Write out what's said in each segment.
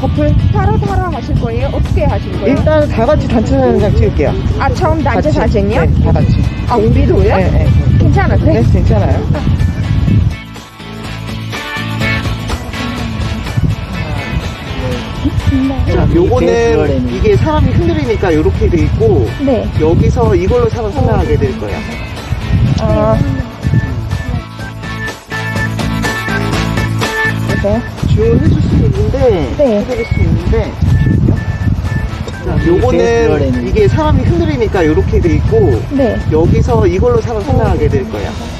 커플? 타로 타로 하실 거예요? 어떻게 하실 거예요? 일단 다 같이 단체 사진장 찍을게요. 아 처음 단체 같이. 사진요? 네, 다 같이. 아 우리도요? 네, 네. 괜찮으세요? 네, 괜찮아요. 자, 요거는 이게 사람이 흔들리니까 이렇게 돼 있고 네. 여기서 이걸로 사람 생각하게 될 거야. 아. 네. 지원해줄 수 있는데 네. 해드릴 수 있는데 자, 요거는 이게 사람이 흔들리니까 이렇게 돼 있고 네. 여기서 이걸로 사람 생각하게 될 거야. 아.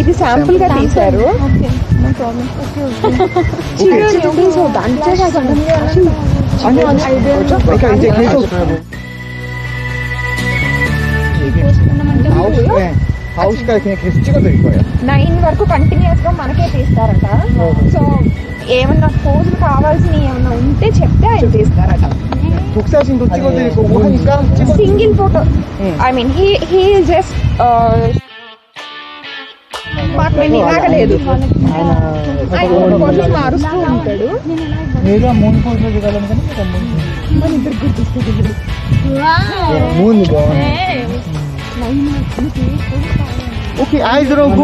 ఇది శాంపుల్గా తీశారు. నైన్ వరకు కంటిన్యూస్గా మనకే తీస్తారట. సో ఏమన్నా పోజులు కావాల్సినవి ఏమన్నా ఉంటే చెప్తే ఆయన తీస్తారట. Single photo I mean he he just department ఆగలేదు ఆయన మూడు కోట్లు మారుస్తూ ఉంటాడు. మూడు కోట్లు ఓకే ఐదు రోజు